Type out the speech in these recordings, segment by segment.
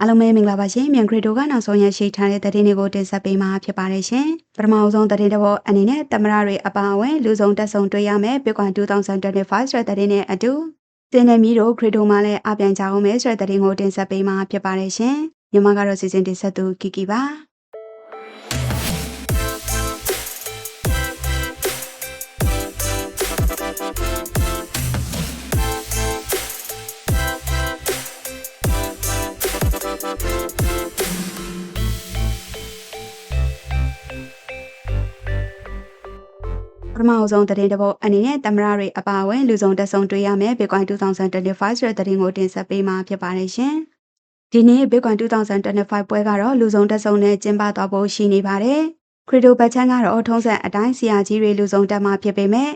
အားလုံးပဲမင်္ဂလာပါရှင်မြန်ခရီတိုကနောက်ဆုံးရရှိထားတဲ့သတင်းတွေကိုတင်ဆက်ပေးမှာဖြစ်ပါတယ်ရှင်ပထမဆုံးသတင်းတစ်ပုဒ်အနေနဲ့တမရတွေအပါအဝင်လူဆုံးတက်ဆုံတွေ့ရမယ်ပြကွန်2025ဆိုတဲ့သတင်းနဲ့အတူတင်နေမီတို့ခရီတိုမှာလည်းအပြန်ကြအောင်မယ်ဆိုတဲ့သတင်းကိုတင်ဆက်ပေးမှာဖြစ်ပါတယ်ရှင်မြန်မာကတော့စီစဉ်တင်ဆက်သူကီကီပါ ပထမအဆုံးသတင်းတစ်ပုဒ်အနေနဲ့တမရတွေအပါအဝင်လူဆုံးတက်ဆုံတွေ့ရမယ် Bitcoin 2025ဆိုတဲ့သတင်းကိုတင်ဆက်ပေးမှာဖြစ်ပါတယ်ရှင်ဒီနေ့ Bitcoin 2025ပွဲကတော့လူဆုံးတက်ဆုံနဲ့ကျင်းပသွားဖို့ရှိနေပါတယ်ခရီတိုဘတ်ချန်ကတော့ထုံးစံအတိုင်းဆီယာကြီးတွေလူဆုံးတက်မှာဖြစ်ပေမဲ့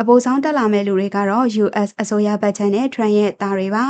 အပိုဆောင်တက်လာမဲ့လူတွေကတော့ US အစိုးရဘတ်ချန်နဲ့ Trump ရဲ့တာတွေပါ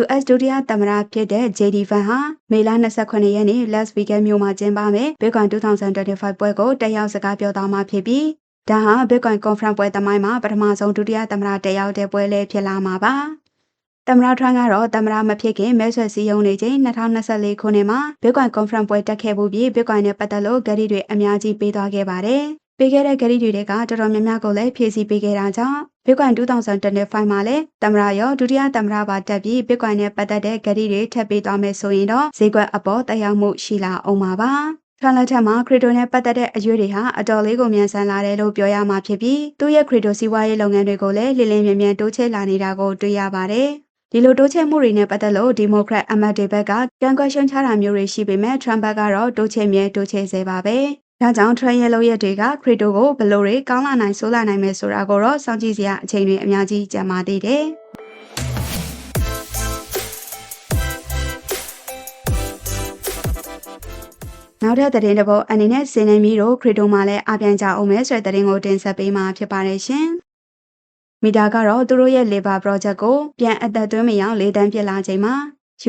US ဒုတိယသမ္မတဖြစ်တဲ့ JD Vance ဟာမေလ29ရက်နေ့ Las Vegas မြို့မှာကျင်းပမယ့် Bitcoin 2025ပွဲကိုတက်ရောက်စကားပြောသွားမှာဖြစ်ပြီး ဒါဟာ Bitcoin Conference ပွဲသမိုင်းမှာပထမဆုံးဒုတိယသမ္မတတက်ရောက်တဲ့ပွဲလေးဖြစ်လာမှာပါ။သမ္မတထရန့်ကတော့သမ္မတမဖြစ်ခင်မဲဆွယ်စည်းရုံးနေချိန်2024ခုနှစ်မှာ Bitcoin Conference ပွဲတက်ခဲ့မှုပြီး Bitcoin နဲ့ပတ်သက်လို့ဂရီတွေအများကြီးပေးသွားခဲ့ပါတယ်။ပေးခဲ့တဲ့ဂရီတွေကတော်တော်များများကိုလည်းဖြည့်ဆည်းပေးခဲ့တာကြောင့် Bitcoin 2025မှာလည်းသမ္မတရောဒုတိယသမ္မတပါတက်ပြီး Bitcoin နဲ့ပတ်သက်တဲ့ဂရီတွေထပ်ပေးသွားမယ်ဆိုရင်တော့ဈေးကွက်အပေါ်တက်ရောက်မှုရှိလာအောင်ပါပါ။ ထရန်လက်ထက်မှာခရီတိုနဲ့ပတ်သက်တဲ့အရွေးတွေဟာအတော်လေးကိုမြန်ဆန်လာတယ်လို့ပြောရမှာဖြစ်ပြီးသူ့ရဲ့ခရီတိုစီးပွားရေးလုပ်ငန်းတွေကိုလည်းလင်းလင်းမြန်မြန်တိုးချဲ့လာနေတာကိုတွေ့ရပါတယ်။ဒီလိုတိုးချဲ့မှုတွေနဲ့ပတ်သက်လို့ဒီမိုကရက်အမတ်တွေဘက်ကကန့်ကွက်ရှုံချတာမျိုးတွေရှိပေမဲ့ထရမ်ဘတ်ကတော့တိုးချဲ့မြဲတိုးချဲ့စေပါပဲ။ဒါကြောင့်ထရန်ရဲ့လုပ်ရက်တွေကခရီတိုကိုဘယ်လိုတွေကောင်းလာနိုင်ဆိုးလာနိုင်မယ်ဆိုတာကိုတော့စောင့်ကြည့်စရာအချိန်တွေအများကြီးကြာပါသေးတယ်။ နောက်ထပ်သတင်းတစ်ပုဒ်အနေနဲ့စင်နေမီတို့ခရီတိုမှာလည်းအပြန်ကြအောင်မဲဆိုတဲ့သတင်းကိုတင်ဆက်ပေးမှာဖြစ်ပါတယ်ရှင်။မီတာကတော့သူတို့ရဲ့ Labor Project ကိုပြန်အသက်သွင်းမရအောင်လေးတန်းပြစ်လာချိန်မှာ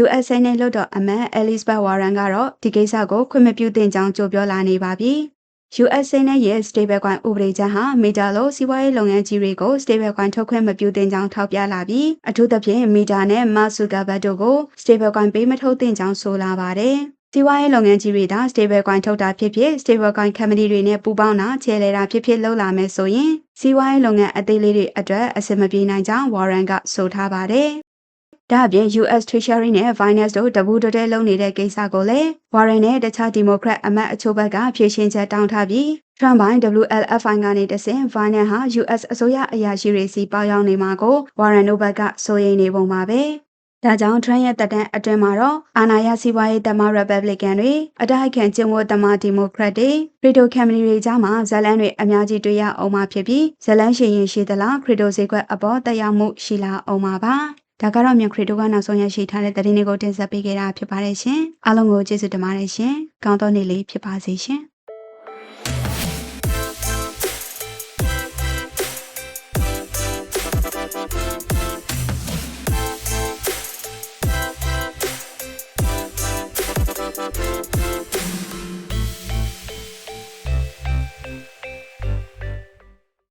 USA နဲ့လွတ်တော်အမတ် Elizabeth Warren ကတော့ဒီကိစ္စကိုခွင့်မပြုသင့်ကြောင်းကြိုပြောလာနေပါပြီ။ USA နဲ့ရဲ့ stablecoin ဥပဒေချက်ဟာမီတာလို့စီးပွားရေးလုပ်ငန်းကြီးတွေကို stablecoin ထုတ်ခွင့်မပြုသင့်ကြောင်းထောက်ပြလာပြီးအထူးသဖြင့်မီတာနဲ့ Mark Zuckerberg တို့ကို stablecoin ပေးမထုတ်သင့်ကြောင်းဆိုလာပါတယ်။ စီးပွားရေးလုပ်ငန်းကြီးတွေဒါ stable coin ထုတ်တာဖြစ်ဖြစ် stable coin company တွေနဲ့ပူးပေါင်းတာချဲလဲတာဖြစ်ဖြစ်လုပ်လာမယ်ဆိုရင်စီးပွားရေးလုပ်ငန်းအသေးလေးတွေအတွက်အဆင်မပြေနိုင်ကြောင်း Warren ကဆိုထားပါတယ်။ဒါ့အပြင် US Treasury နဲ့ Finance တို့တပူတတဲလုပ်နေတဲ့ကိစ္စကိုလည်း Warren နဲ့တခြား Democrat အမတ်အချို့ဘက်ကဖြေရှင်းချက်တောင်းထားပြီး Trump ဘိုင်း WLFI ကနေတဆင့် Finance ဟာ US အစိုးရအရာရှိတွေစီပေါရောက်နေမှာကို Warren တို့ဘက်ကစိုးရိမ်နေပုံပါပဲ။ ဒါကြောင့်ထရန့်ရဲ့တက်တန်းအတွင်းမှာတော့အာဏာရစီးပွားရေးတမ Republican တွေအတိုက်ခံကျင်းဝတ်တမ Democrat တွေခရစ်တိုကမ်ပဏီတွေကြားမှာဇလန်းတွေအများကြီးတွေ့ရအောင်မှာဖြစ်ပြီးဇလန်းရှင်ရင်ရှိသလားခရစ်တိုဈေးကွက်အပေါ်တက်ရောက်မှုရှိလာအောင်မှာပါဒါကတော့မြန်ခရစ်တိုကနောက်ဆုံးရရှိထားတဲ့သတင်းတွေကိုတင်ဆက်ပေးခဲ့တာဖြစ်ပါတယ်ရှင်အားလုံးကိုကျေးဇူးတင်ပါတယ်ရှင်ကောင်းသောနေ့လေးဖြစ်ပါစေရှင် Thank you.